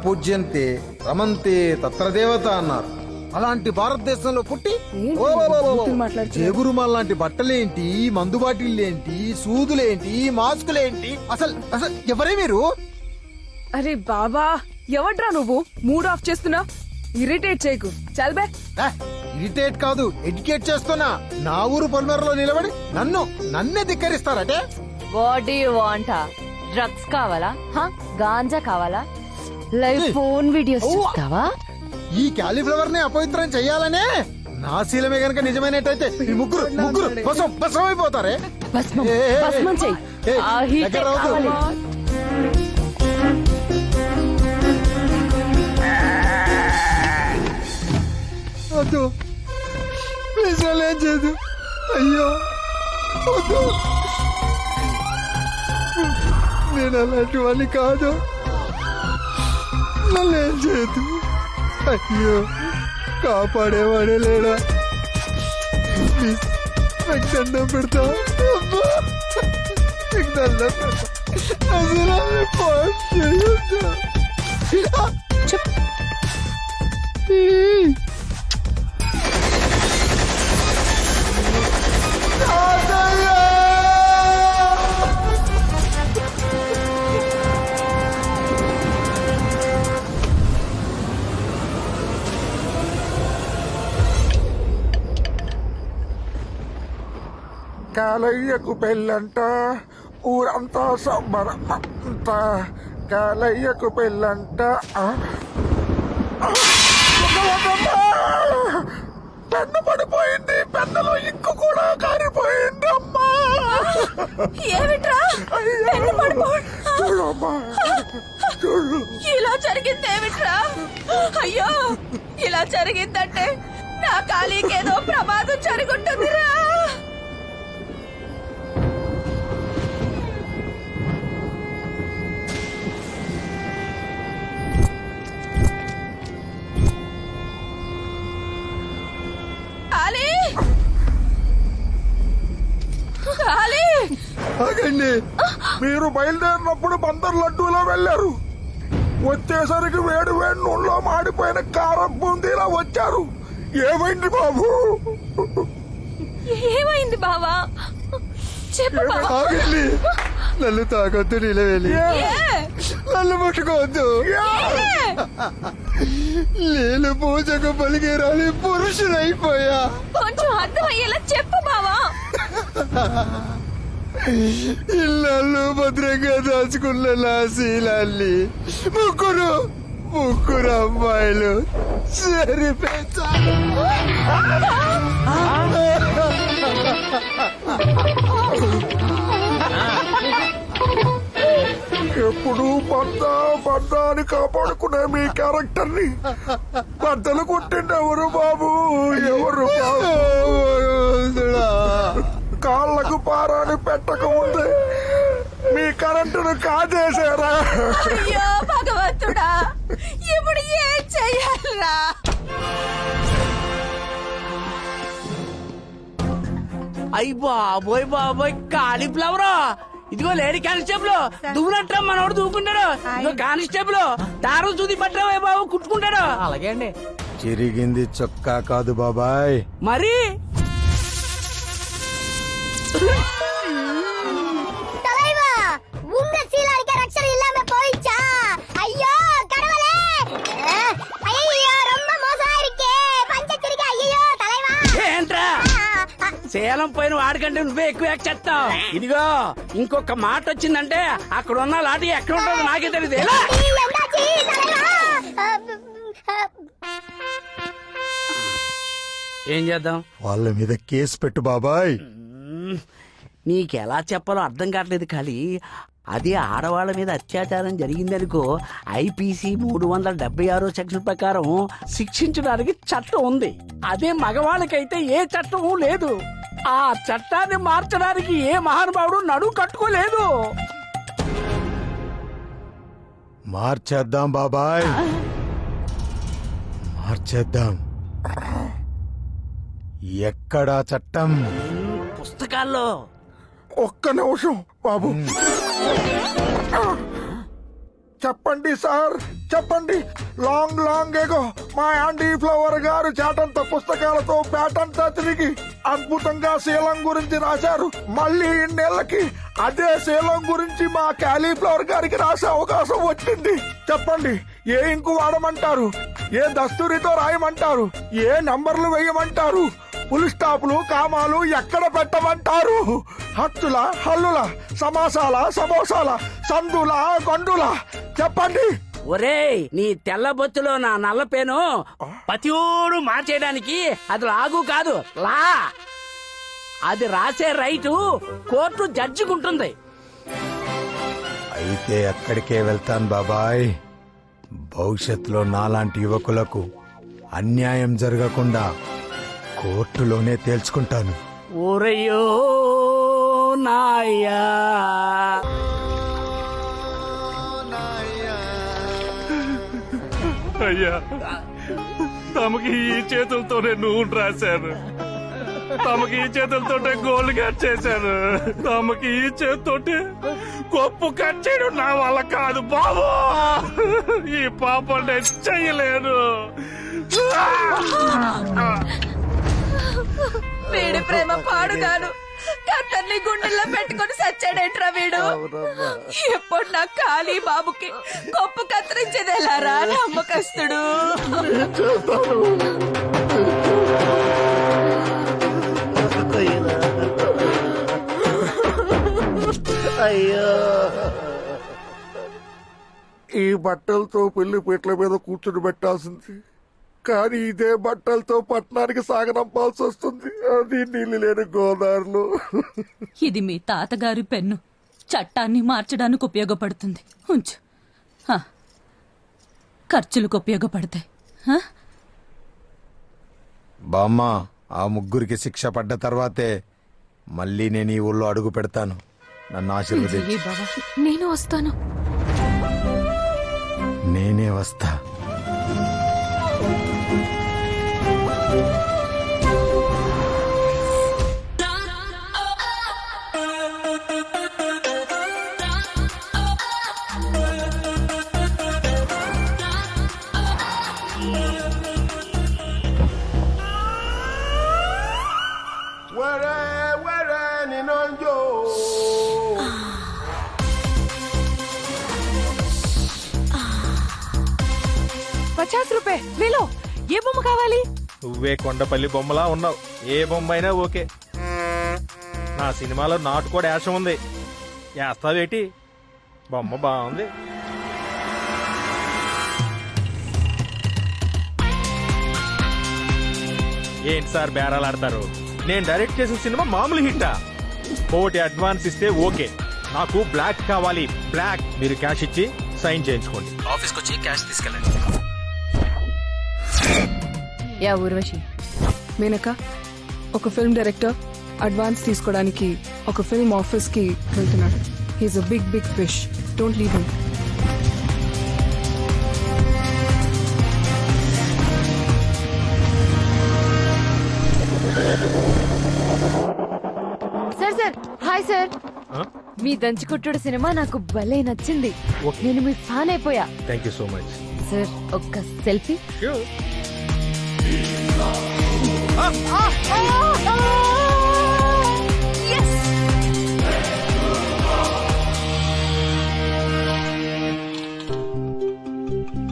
పూజ్యంతే రమంతే తత్ర దేవత అన్నారు. అలాంటి భారతదేశంలో పుట్టి ఏంటి ఓ, ఓ, ఓ, ఓ, ఓ. బూతులు మాట్లాడుతున్నావు? జేబురుమాల్ లాంటి బట్టలేంటి? మందు బాటిళ్ళేంటి సూదులేంటి? మాస్కులేంటి? అసలు అసలు ఎవరే మీరు? అరే బాబా ఎవడ్రా నువ్వు? మూడ్ ఆఫ్ చేస్తున్నా? ఇరిటేట్ చేయకు. చల్బే ఇరిటేట్ కాదు ఎడ్యుకేట్ చేస్తున్నా. నా ఊరు పొలిమేరలో నిలబడి నన్ను నన్నే ధిక్కరిస్తారటే? What do you want? Drugs కావాలా? హ? గాంజా కావాలా? లైవ్ ఫోన్ వీడియోస్ చూస్తావా? ఈ క్యాలీఫ్లవర్ని అపవిత్రం చెయ్యాలనే నా శీలమే గనక నిజమైనట్టయితే ఈ ముగ్గురు ముగ్గురు బసం బసం అయిపోతారే భస్మం ఏ, ఏ, ఏ, భస్మం చెయ్యి ఏ, ఆ హీటే దగ్గర రావద్దు. కావాలి. వద్దు. ప్లీజ్ ఏం చేయదు అయ్యో. వద్దు. నేను అలాంటి వాడిని కాదు. నన్ను ఏం చేయదు అయ్యో కాపాడేవాడే లేడా? నాకు దండం పెడతా? అబ్బా, నీకు దండం పెడతా. అసలు చేయొద్దు. కాలయ్యకు పెళ్ళంట ఊరంతా సంబర అంత. కాలయ్యకు పెళ్ళంట! పెన్ను పడిపోయింది పెన్నులో ఇంకు కూడా కారిపోయింది అమ్మా! ఏమిట్రా? పెన్ను చూడమ్మా చూడు ఇలా జరిగింది ఏమిట్రా? అయ్యో! ఇలా జరిగిందంటే నా ఖాళీకేదో ప్రమాదం జరుగుంటుందిరా! ఆగండి మీరు బయలుదేరినప్పుడు బందర్ లడ్డూలో వెళ్ళారు. వచ్చేసరికి వేడి వేడి నూనెలో మాడిపోయిన కారం బూందీలా వచ్చారు. ఏమైంది బాబు? ఏమైంది బావా? చెప్పు బావా. ఆగండి నన్ను తాగొద్దు నిలవేలి? నన్ను ముట్టుకోవద్దు. నేను పూజకు పలికేరాని పురుషుడైపోయా. కొంచెం అర్థమయ్యేలా చెప్పు బావా. ఇళ్ళు భద్రంగా దాచుకున్న నా శీలాన్ని ముగ్గురు ముగ్గురు అమ్మాయిలు ఎప్పుడు భర్త భర్త అని కాపాడుకునే మీ క్యారెక్టర్ని బద్దలు కొట్టింది ఎవరు బాబు ఎవరు బాబు కాళ్ళకు పారాని పెట్టక ముందే మీ కరెంటును కాజేశారా? అయ్యో భగవంతుడా ఇప్పుడు ఏం చెయ్యాలరా? అయ్యి బాబోయ్ బాబోయ్ కాలీఫ్లవర్? ఇదిగో లేడీ కానిస్టేబుల్ దువ్వునట్రా మనోడు దూకుంటాడు ఇదిగో కానిస్టేబుల్ దారం చూది పట్టరా బాబు కుట్టుకుంటాడు. అలాగే అండి. చిరిగింది చొక్కా కాదు బాబాయ్. మరి? தலைவா உங்க சீலாடிக்க ரக்ஷன் இல்லாம போயிடுச்சா ஐயோ கடவுளே அஹ், ஐயோ ரொம்ப மோசமா இருக்கே பஞ்சத்திரிக்க ஐயோ தலைவா ఏంట్రా సేలం పైన వాడికంటే నువ్వే ఎక్కువ యాక్ట్ చేస్తావు ఇదిగో ఇంకొక మాట వచ్చిందంటే అక్కడ ఉన్న లాటి ఎక్కడ ఉంటుందో నాకే తెలియదు ఎలా? என்னாச்சு தலைவா அஹ், அஹ், ఏం చేద్దాం వాళ్ళ మీద కేసు పెట్టు బాబాయ్ మ్మ్. నీకెలా చెప్పాలో అర్థం కావట్లేదు ఖాళీ. అదే ఆడవాళ్ళ మీద అత్యాచారం జరిగిందనుకో ఐపీసీ మూడు వందల డెబ్బై ఆరో సెక్షన్ ప్రకారం శిక్షించడానికి చట్టం ఉంది. అదే మగవాళ్ళకైతే ఏ చట్టం లేదు. ఆ చట్టాన్ని మార్చడానికి ఏ మహానుభావుడు నడు కట్టుకోలేదు. మార్చేద్దాం బాబాయ్. మార్చేద్దాం. ఎక్కడా చట్టం? పుస్తకాల్లో. ఒక్క నిమిషం బాబు. చెప్పండి సార్. చెప్పండి. Long long ago. మా యాండీ ఫ్లవర్ గారు చాటంత పుస్తకాలతో పేటంతా తిరిగి అద్భుతంగా శీలం గురించి రాశారు. మళ్ళీ ఇన్నేళ్ళకి అదే శీలం గురించి మా క్యాలీఫ్లవర్ గారికి రాసే అవకాశం వచ్చింది. చెప్పండి ఏ ఇంకు వాడమంటారు? ఏ దస్తూరితో రాయమంటారు? ఏ నంబర్లు వేయమంటారు? పులి స్టాపులు కామాలు ఎక్కడ పెట్టమంటారు? హత్తుల హల్లుల సమాసాల సమోసాల సందుల గొండుల. చెప్పండి. ఒరేయ్ నీ తెల్ల బొత్తులో నా నల్ల పేను పతియోడు మార్చేయడానికి అది లాగు కాదు. లా. అది రాసే రైటు కోర్టు జడ్జికుంటుంది. అయితే అక్కడికే వెళ్తాను బాబాయ్? భవిష్యత్తులో నాలాంటి యువకులకు అన్యాయం జరగకుండా కోర్టులోనే తేల్చుకుంటాను. ఓరయ్యో నాయ్యా అయ్యా తమకి ఈ చేతులతోనే నూనె రాశాను. తమకి ఈ చేతులతోటే గోల్డ్ కట్ చేశాను. తమకి ఈ చేతితోటే గొప్ప కట్ చేయడం నా వల్ల కాదు బాబు. ఈ పాప నేను చెయ్యలేను వీడి ప్రేమ పాడుగాను. కత్తర్ని గుండెల్లో పెట్టుకొని సచ్చాడేంట్రా వీడు? ఎప్పుడు నా ఖాళీ బాబుకి గొప్ప కత్తిరించేది ఎలారా నమ్మకస్తుడు ఈ బట్టలతో పెళ్ళి పీటల మీద కూర్చుని పెట్టాల్సింది కానీ ఇదే బట్టలతో పట్టణానికి సాగనంపాల్సి వస్తుంది. అది నీళ్ళు లేని గోదావరిలో ఇది మీ తాతగారి పెన్ను. చట్టాన్ని మార్చడానికి ఉపయోగపడుతుంది. ఉంచు. హ. ఖర్చులకు ఉపయోగపడతాయి. హ? బామ్మ ఆ ముగ్గురికి శిక్ష పడ్డ తర్వాతే మళ్ళీ నేను ఈ ఊళ్ళో అడుగు పెడతాను. నన్ను ఆశీర్వదించు. నేను వస్తాను. నేనే వస్తా. పచాస్ రూపాయ లేలో ఏ బొమ్మ కావాలి? నువ్వే కొండపల్లి బొమ్మలా ఉన్నావు. ఏ బొమ్మ అయినా ఓకే. నా సినిమాలో నాటు కూడా యాసం ఉంది. వేస్తావేటి? బొమ్మ బాగుంది. ఏంటి సార్ బేరాలు ఆడతారు నేను డైరెక్ట్ చేసిన సినిమా మామూలు హిట్టా? కోటి అడ్వాన్స్ ఇస్తే ఓకే. నాకు బ్లాక్ కావాలి. బ్లాక్. మీరు క్యాష్ ఇచ్చి సైన్ చేయించుకోండి. ఆఫీస్కి వచ్చి క్యాష్ తీసుకెళ్ళండి. యా ఊర్వశి. మేనక ఒక ఫిల్మ్ డైరెక్టర్ అడ్వాన్స్ తీసుకోవడానికి ఒక ఫిల్మ్ ఆఫీస్కి వెళ్తున్నాడు. He's a big big fish don't leave him sir sir hi sir? మీ దంచుకుట్టుడు సినిమా నాకు భలే నచ్చింది. నేను మీ ఫ్యాన్ అయిపోయా. Thank you so much sir ఒక్క సెల్ఫీ Sure. ఆ, ఆ, ఆ, ఆ!